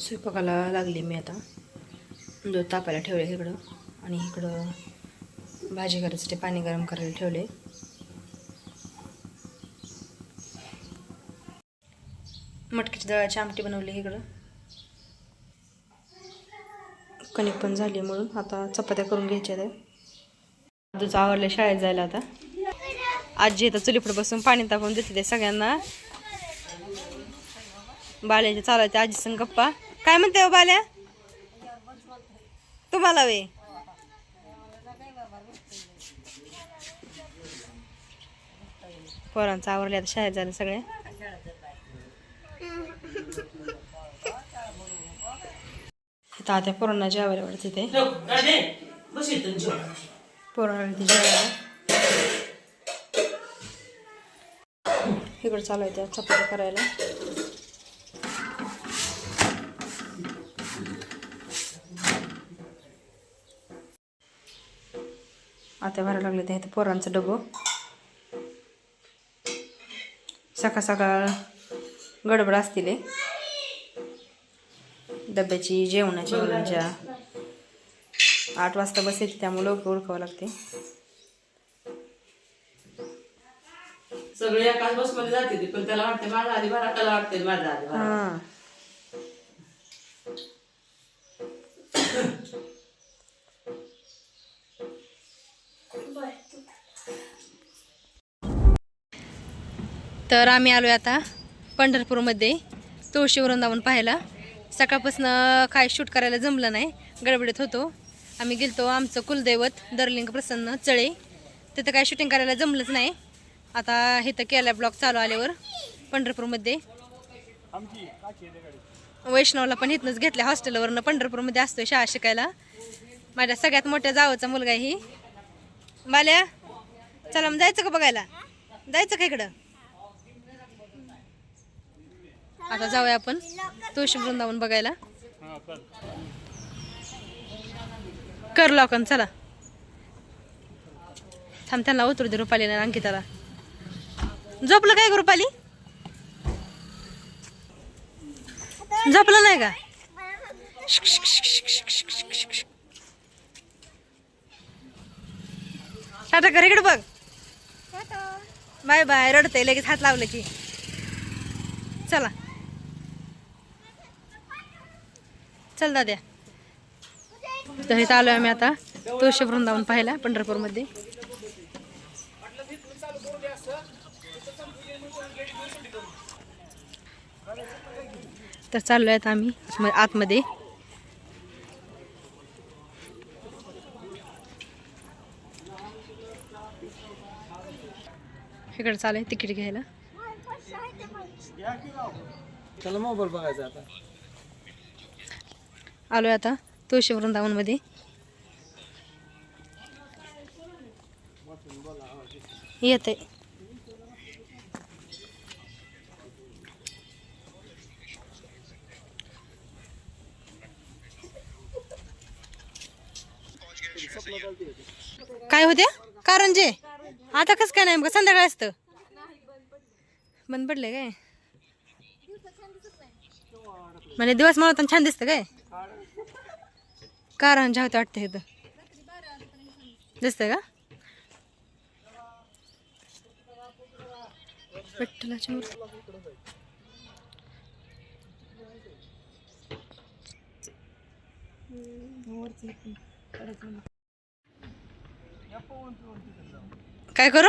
स्वयंपाकाला लागली मी आता. दूध तापायला ठेवले इकडं आणि इकडं भाजी करायसाठी पाणी गरम करायला ठेवले मटकीची दळाची आमटी बनवली इकडं. कणिक पण झाली म्हणून आता चपात्या करून घ्यायच्या त्या तुझं आवडलं शाळेत जायला आता. आजी आता चुलीपुढे बसून पाणी तापवून देते ते सगळ्यांना. बाल्याच्या चालायच्या आजी संग गप्पा. काय म्हणते हो बाल्या? तुम्हाला वे. पोरांचं आवरले आता शाळेत झालं सगळे. तात्या पोरांना जेवायला वाटते ते. पोरांना ते जेवायला. इकडं चालू आहे त्या चपात्या करायला. आता भरायला लागले ते इथं पोरांचं डबं. सकाळ सकाळ गडबड असतील. डब्याची जेवणाची मुलांच्या. आठ वाजता बस येते त्यामुळे लवकर उरकावं लागते. सगळे एकाच बसमध्ये जाते पण त्याला वाटते माझा आधी भरा त्याला वाटते माझा आधी तर आम्ही आलो आहे आता पंढरपूरमध्ये. तुळशी वृंदावन पाहायला. सकाळपासून काय शूट करायला जमलं नाही. गडबडीत होतो. आम्ही गेलतो आमचं कुलदैवत दरलिंग प्रसन्न चळे. तिथं काय शूटिंग करायला जमलंच नाही. आता इथं केला ब्लॉग चालू आल्यावर पंढरपूरमध्ये. वैष्णवला पण इथनंच घेतल्या हॉस्टेलवरनं पंढरपूरमध्ये असतोय शाळा शिकायला. माझ्या सगळ्यात मोठ्या जावाचा मुलगा ही. बाल्या चला मग जायचं का बघायला? जायचं का इकडं? आता जाऊया आपण तुळशी वृंदावन बघायला. कर लॉकन चला. थांब त्यांना उतरू दे रुपालीला अंकिताला. झोपलं काय रुपाली? झोपलं नाही का? टाटा कर इकडे बघ. बाय बाय रडतंय लगेच हात लावलं की. चला. चल दाद्या तर इथं आलोय आम्ही आता. तुळशी वृंदावन पाहायला पंढरपूरमध्ये. तर चाललोय आता आम्ही आतम- आतमध्ये. इकडे चालू आहे तिकीट घ्यायला. त्याला मोबाईल बघायचा आता. आलोय आता तुळशी वृंदावनमध्ये येत आहे काय होत्या कारंजे आता कसं काय नाही संध्याकाळ असतं. बंद पडले काय? म्हणजे दिवस मला छान दिसतं काय? कारण होते वाटतं इथं? दिसतंय का? विठ्ठलाच्या मूर्ती. काय करू?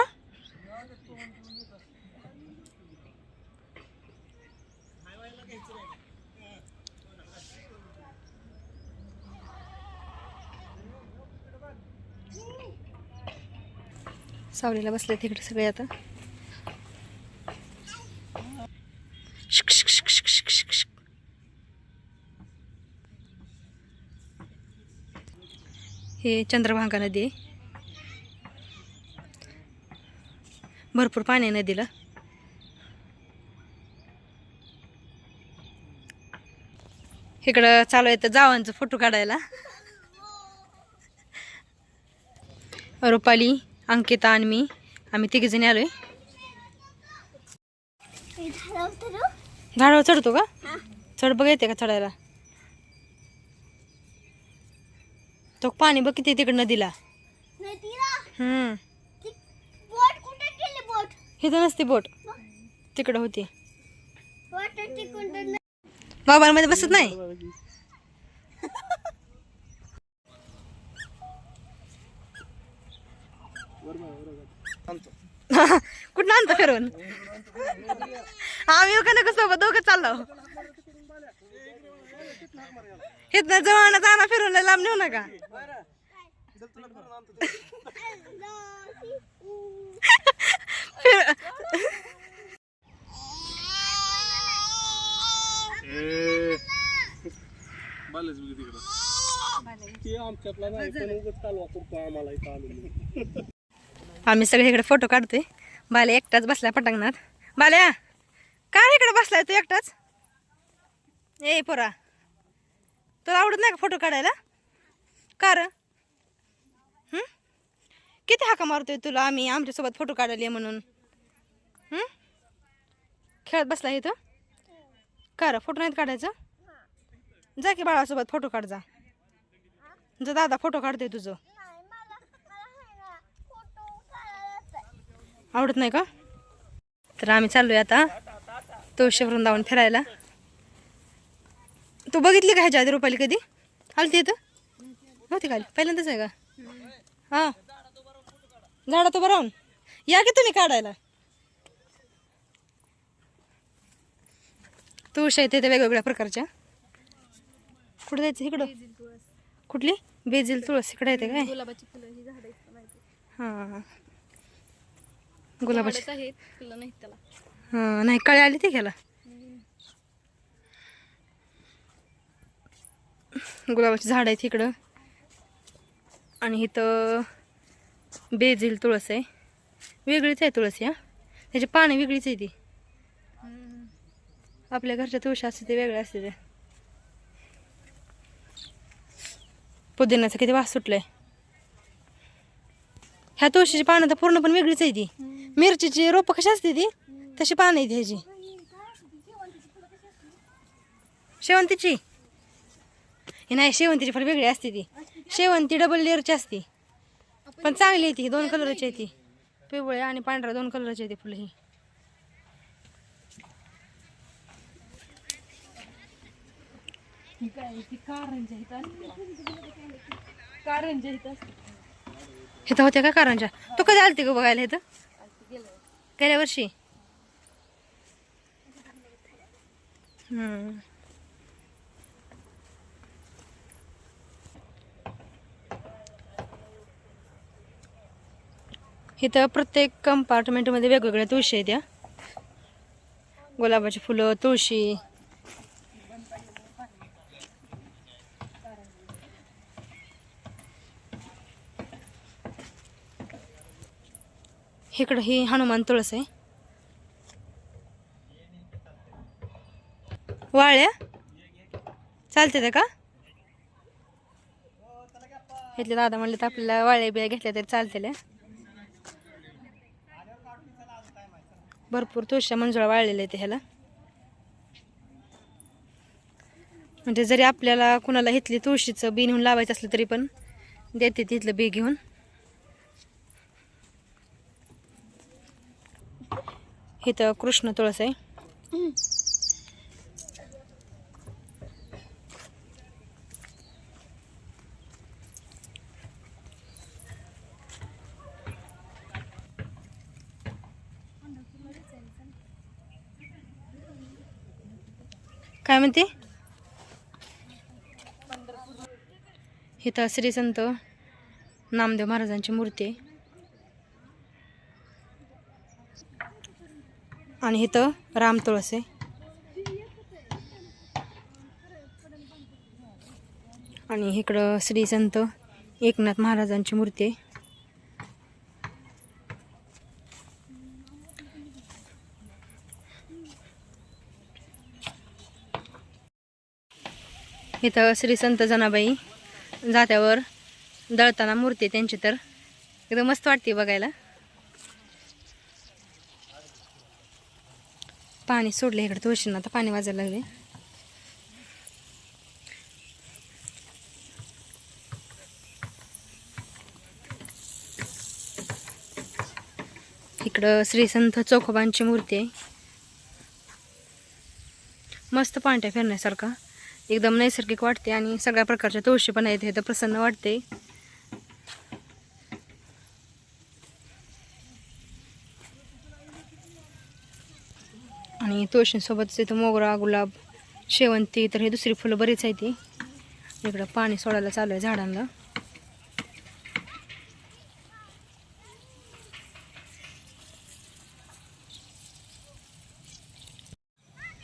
सावलीला बसले तिकडे सगळे आता. शिक, हे चंद्रभागा नदी आहे. भरपूर पाणी आहे नदीला. इकडं चालू आहे तर जावांचं फोटो काढायला. रुपाली. अंकिता आणि मी. आम्ही तिघीजणी आलोय. झाडावर चढतो का? चढ बघ येते का चढायला? तो पाणी बघ किती तिकडं नदीला. हम्म. इथं नसते बोट. तिकडं होती. बोट तिकडून मोबाईलमध्ये बसत नाही? कुठं आणतो फिरवून आम्ही का नको सोबत दोघं चाललो. इथनं जवळ जाणं फिरून लांब नेऊ नका. आमच्यातला नाही पण उगाच कालवा करतो आम्हाला इथं आलो आम्ही सगळे इकडे फोटो काढतोय. बाल्या एकटाच बसलाय पटांगणात. बाल्या काय इकडे बसलाय तू एकटाच? ए पोरा. तुला आवडत नाही का फोटो काढायला? कार किती हाका मारतोय तुला आम्ही? आमच्यासोबत फोटो काढायला म्हणून. खेळत बसला इथं? तो र? फोटो नाहीत काढायचं? जा की बाळासोबत फोटो काढ जा. जा दादा फोटो काढतोय तुझं. आवडत नाही का? तर आम्ही चाललोय आता तुळशी वृंदावन फिरायला. तू बघितली का ह्याच्या आधी रुपाली कधी? आलती येतं नव्हती खाली पहिल्यांदाच आहे का? हां. झाडा तो बरं या की तुम्ही काढायला? तुळशी येते वेगवेगळ्या प्रकारच्या. कुठं जायचं इकडं? कुठली? बेजिल तुळस. इकडे येते काय? हां. गुलाबाची. आहेत फुलं नाहीत त्याला. हां नाही कळे आली ते घ्यायला. गुलाबाची झाड आहेत इकडं. आणि इथं बेजिल तुळस आहे. वेगळीच आहे तुळस या. त्याची पानं वेगळीच आहे ती. आपल्या घरच्या तुळशी असते ते वेगळे असते ते पुदिन्याचा किती वास सुटलाय. ह्या तुळशीची पानं तर पूर्ण पण वेगळीच आहे ती. मिरचीची रोपं कशी असते ती? तशी पानं आहेत ह्याची शेवंतीची? हे नाही शेवंतीची फळ वेगळी असते ती. शेवंती डबल लेअरची असते. पण चांगली आहे ती दोन कलरची आहे ती. पिवळ्या आणि पांढऱ्या दोन कलरची आहे ती फुलं ही. तर होत्या का कारंजा? तू कधी आलती का बघायला इथं? गेल्या वर्षी? इथं प्रत्येक कंपार्टमेंटमध्ये वेगवेगळ्या तुळशी आहेत या. गुलाबाची फुलं तुळशी इकडं ही हनुमान तुळस आहे. वाळ्या? चालते का? इथले दादा म्हणले तर आपल्याला वाळ्या बिया घेतल्या तरी चालतील भरपूर तुळशा मंजुळा वाळलेल्या आहेत ह्याला. म्हणजे जरी आपल्याला कुणाला इथली तुळशीचं बी नेऊन लावायचं असलं तरी पण देते तिथलं बी घेऊन. इथं कृष्ण तुळस आहे. काय म्हणते? इथं श्री संत नामदेव महाराजांची मूर्ती आहे. आणि इथं राम तुळस आहे. आणि इकडं श्री संत एकनाथ महाराजांची मूर्ती आहे. इथं श्री संत जनाबाई जात्यावर दळताना मूर्ती त्यांची तर. एकदम मस्त वाटते बघायला. पाणी सोडलं इकडे. तुळशींना आता पाणी वाजायला लागले इकडं श्री संत चोखोबांची मूर्ती आहे. मस्त पांट्या फिरण्यासारखा. एकदम नैसर्गिक वाटते आणि सगळ्या प्रकारच्या तुळशी पण आहेत. हे तर प्रसन्न वाटते आणि तुळशीसोबतच इथं मोगरा गुलाब शेवंती तर हे दुसरी फुलं बरीच आहेत ती. इकडं पाणी सोडायला चालू आहे झाडांना.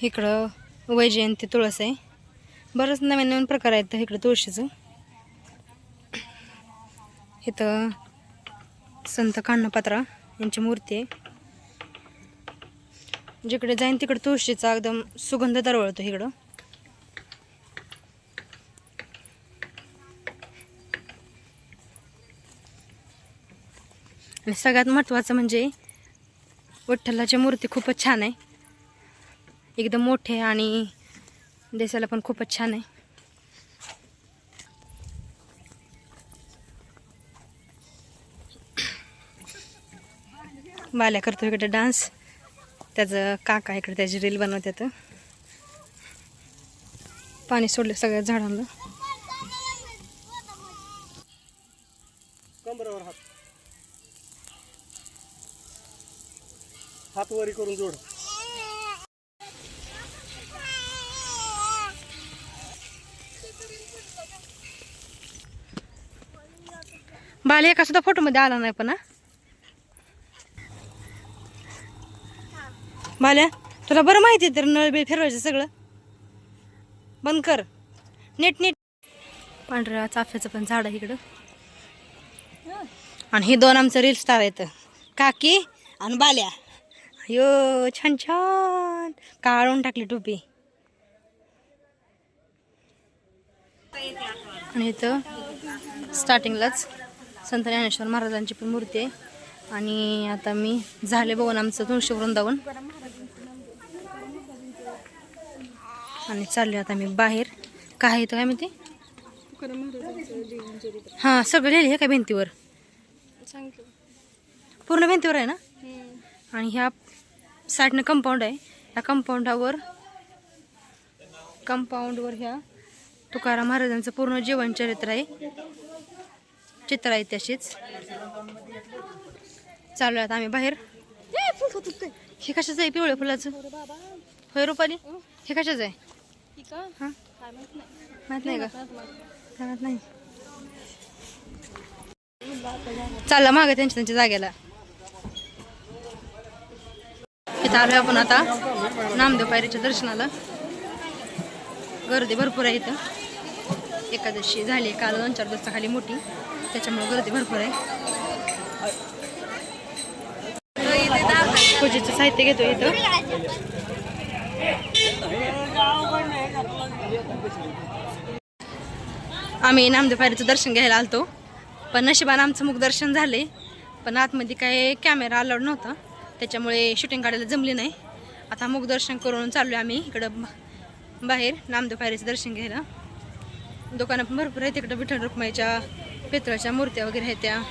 इकडं वैजयंती तुळस आहे. बरंच नवीन नवीन प्रकार आहेत इकडं तुळशीचं. इथं संत कान्हापात्रा यांची मूर्ती आहे. जिकडे जाईन तिकडे तुळशीचा एकदम सुगंध दरवळतो इकडं. आणि सगळ्यात महत्त्वाचं म्हणजे विठ्ठलाची मूर्ती खूपच छान आहे. एकदम मोठे आणि दिसायला पण खूपच छान आहे. बाल्या करतो इकडे डान्स. त्याचं काका इकडे त्याची रील बनवतात पाणी सोडलं सगळ्या झाडांना. कमरावर हात. हात वरी करून जोड. बाल्या एका सुद्धा फोटोमध्ये आला नाही पण बाल्या तुला बरं माहिती आहे तर नळ बिळ फिरवायचं सगळं. बंद कर. नीट नीट. पांढऱ्या चाफ्याचं पण झाड आहे इकडं. आणि हे दोन आमचं रील स्टार आहेत. काकी आणि बाल्या. अयो छान छान. काढून टाकली टोपी. आणि इथं स्टार्टिंगलाच संत ज्ञानेश्वर महाराजांची पण मूर्ती आहे. आणि आता मी झाले बघून आमचं तुळशी वृंदावन आणि चाललो आता मी बाहेर. काय येतं काय माहिती? हां सगळं लिहिले हे काय भिंतीवर? पूर्ण भिंतीवर आहे ना? आणि ह्या साईडनं कंपाऊंड आहे. ह्या कंपाऊंडावर कंपाऊंडवर ह्या तुकाराम महाराजांचं पूर्ण जीवनचरित्र आहे. चित्र आहे तशीच चालू आता आम्ही बाहेर. हे कशाचं आहे पिवळ्या फुलाचं? होय रुपाली? हे कशाचं आहे? ही? माहीत नाही. का. काय माहीत. नाही. चालला मागं त्यांच्या त्यांच्या जागेला. इथं आलोय आपण आता नामदेव पायरीच्या दर्शनाला. गर्दी भरपूर आहे इथं. एकादशी झाली काल दोन चार दिवसाखाली मोठी. त्याच्यामुळे गर्दी भरपूर आहे. पूजेचं साहित्य घेतो इथं. आम्ही नामदेपारीचं दर्शन घ्यायला आलतो. पण नशिबानं आमचं मुख दर्शन झाले. पण आतमध्ये काय कॅमेरा अलाउड नव्हता. त्याच्यामुळे शूटिंग काढायला जमली नाही. आता मुख दर्शन करून चाललो आम्ही इकडं बाहेर नामदेपारीचं दर्शन घ्यायला. दुकानं पण भरपूर आहेत. तिकडं विठ्ठल रुक्माईच्या पितळाच्या मूर्त्या वगैरे आहेत त्या.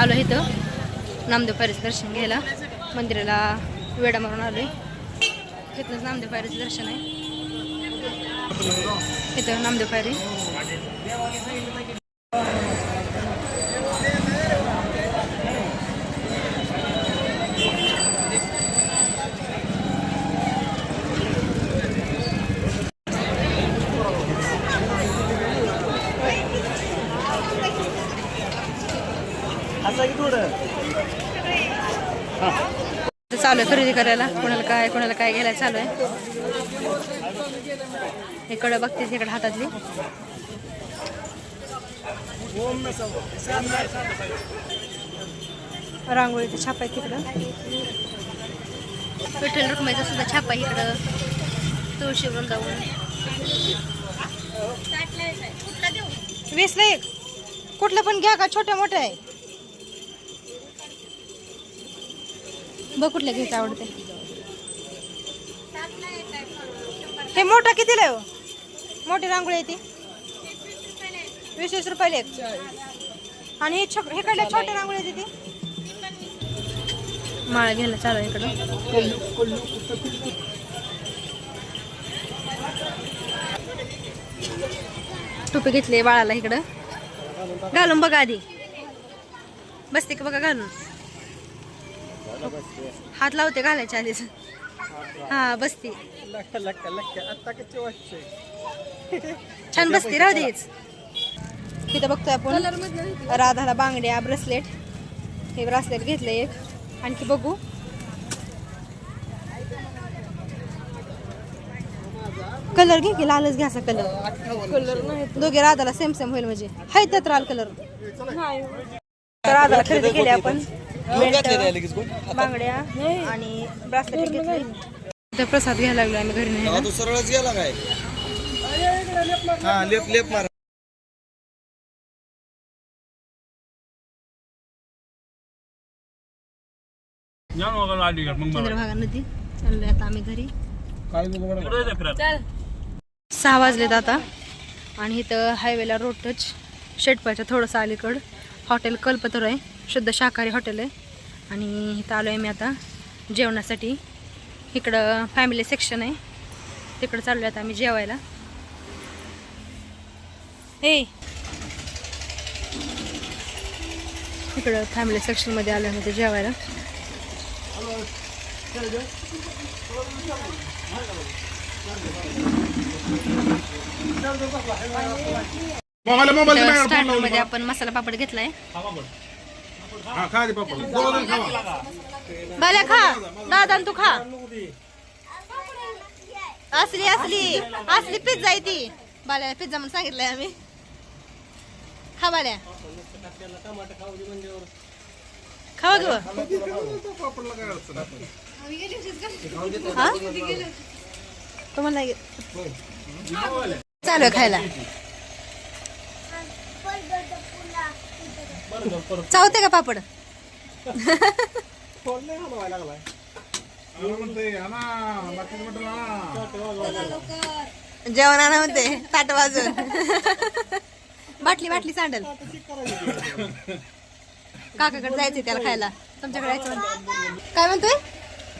आलो इथं. नामदेव पायरीचं दर्शन घ्यायला. मंदिराला वेडा मारून आलो आहे इथनंच नामदेव पायरीचं दर्शन आहे. इथं नामदेव पायरी इथं चालू आहे खरेदी करायला? कोणाला काय कोणाला काय घ्यायला चालू आहे? इकडं बघतेच इकडं हातातली. रांगोळीचं छाप आहे तिकडं. विठ्ठल रुक्माईचा सुद्धा छापा आहे इकडं. तुळशी जाऊन. वीस एक कुठलं पण घ्या का? छोट्या मोठ्या आहे. बघ कुठल्या घ्यायचं आवडते. हे मोठा कितीला आहे हो? मोठी रांगोळी आहे ती. वीस वीस रुपयाला एक. आणि हे छोट हे कडल्या छोट्या रांगोळी आहे ती. माळा घ्यायला चालू आहे इकडं. टोपी घेतली बाळाला इकडं. घालून बघा आधी. बसते का बघा घालून. हात लावते घालायच्या आधीच. हा बसते. छान बसते राहू देच तिथं बघतोय आपण राधाला बांगड्या ब्रेसलेट. हे ब्रेसलेट घेतलं एक. आणखी बघू. कलर घे की लालच घ्या असा कलर. कलर नाही दोघे राधाला सेम सेम होईल म्हणजे. हाय त्यात राल कलर राधाला खरेदी केली आपण. बांगड्या आणि ब्रासलेट घेतले. प्रसाद घ्यायला लागलो आम्ही घरी नाही तू सरळच गेला काय? हा लेप लेप मार. चंद्रभागा नदी. चाललोय आता आम्ही घरी. चल. सहा वाजलेत आता. आणि इथं हायवेला रोड टच शेटपाच्या थोडंसं अलीकड. हॉटेल कल्पतर आहे. शुद्ध शाकाहारी हॉटेल आहे. आणि इथं आलो आहे मी आता जेवणासाठी. इकडं फॅमिली सेक्शन आहे. तिकडं चाललो आहे आता आम्ही जेवायला. ए! इकडं फॅमिली सेक्शनमध्ये आलो आहे जेवायला. मोबाईल मोबाईल स्टार्टरमध्ये आपण मसाला पापड घेतलाय. हा खा दे पप्पा दोघं जण खावा. बाल्या खा. दादा तू खा. असली असली. असली पिझ्झा आहे ती. बाल्या पिझ्झा म्हणून सांगितलंय आम्ही. खा बाल्या. खावा घेऊ पापडला काय अडचण आहे? हा तुम्हाला नाही चालू आहे खायला. चावते का पापड. जेवण आणा म्हणते ताट वाजून. बाटली बाटली सांडल. काकाकडे जायचंय त्याला खायला. तुमच्याकडे जायचं म्हणते. काय म्हणतोय?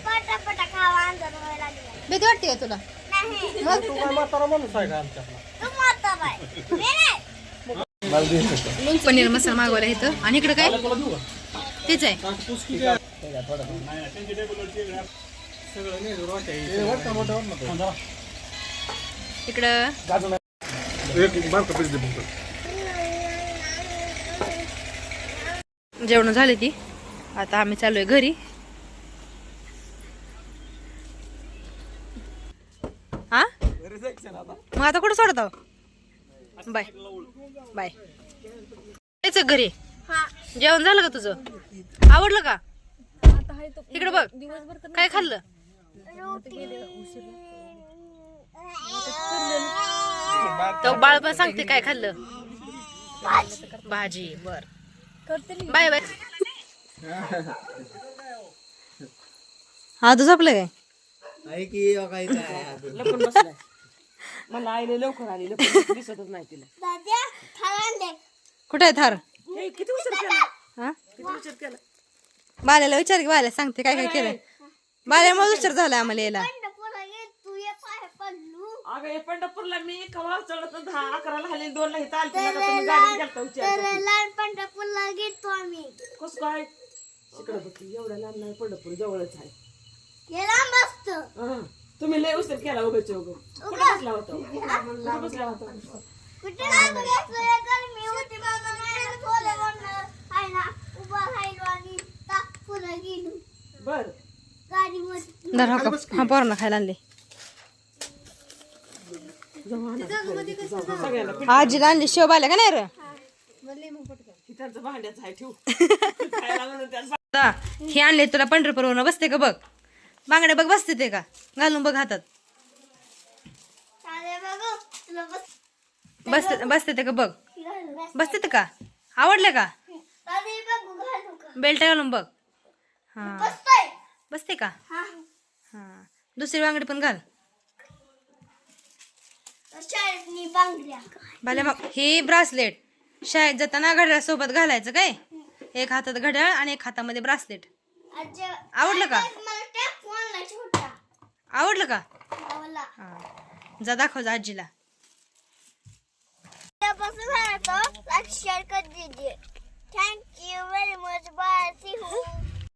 पटापटा खावा अंधार व्हायला लागला. भीती वाटते का तुला? नाही. मग? तू काय म्हातारा माणूस आहे का आमच्यातला तू मारता बाय मी नाही पनीर मसाला मागवला इथं. आणि इकडे काय? तेच आहे. इकडं. जेवण झाले ती आता आम्ही चालू आहे घरी. हा? मग आता कुठं सोडत आहो? बाय. बाय. यायचं घरी? जेवण झालं का तुझं? आवडलं का? आता हाय तो इकडे बघ. काय खाल्लं? तो बाळ पण सांगते काय खाल्लं. भाजी बर. Bye bye. हा तू झोपलं काय? आहे की काय? लपून बसलाय. मला आईने लवकर आली लवकर दिसतच नाही तिला. कुठे आहे थार? किती उशीर केला? हा? किती उशीर केला? बाल्याला विचार की बाल्या सांगते काय काय केलं बाल्यामुळे उशीर झाला आम्हाला यायला. पंढरपूरला अगं हे मी कवा चढत दहा अकराला हल्ली दोनला इथं आलती ना का तुम्ही गाडीत गेलता विचार तर लहान पंढरपूरला गेलतो आम्ही. कसं काय? तिकडं बघ एवढ्या लांब नाही पंढरपूर जवळच आहे. गेला मस्त हा. तुम्ही लय उशीर केला उगाच उग कुठे बसला होता? कुठे बसला होता? दर हा का. हा पोरांना खायला आणले. सगळ्याला आजीला आणली शेव बाल्या का नाही रे? हे. आणले तुला पंढरपूरवरून बसते का बघ? बांगड्या बघ बसते ते का? घालून बघ हातात. अरे बघू. तुला बस बसते. का बघ? बसते. का? आवडले का? का बेल्ट घालून बघ. हा. बसते का? हा. हा. दुसरी बांगडी पण घाल. भले मग हे ब्रासलेट. शाळेत जाताना घड्याळासोबत घालायचं काय? एक हातात घड्याळ आणि एक हातामध्ये ब्रासलेट. आजी आवडलं का? मला टॅप आणला the person has a like share Thank you very much. Bye.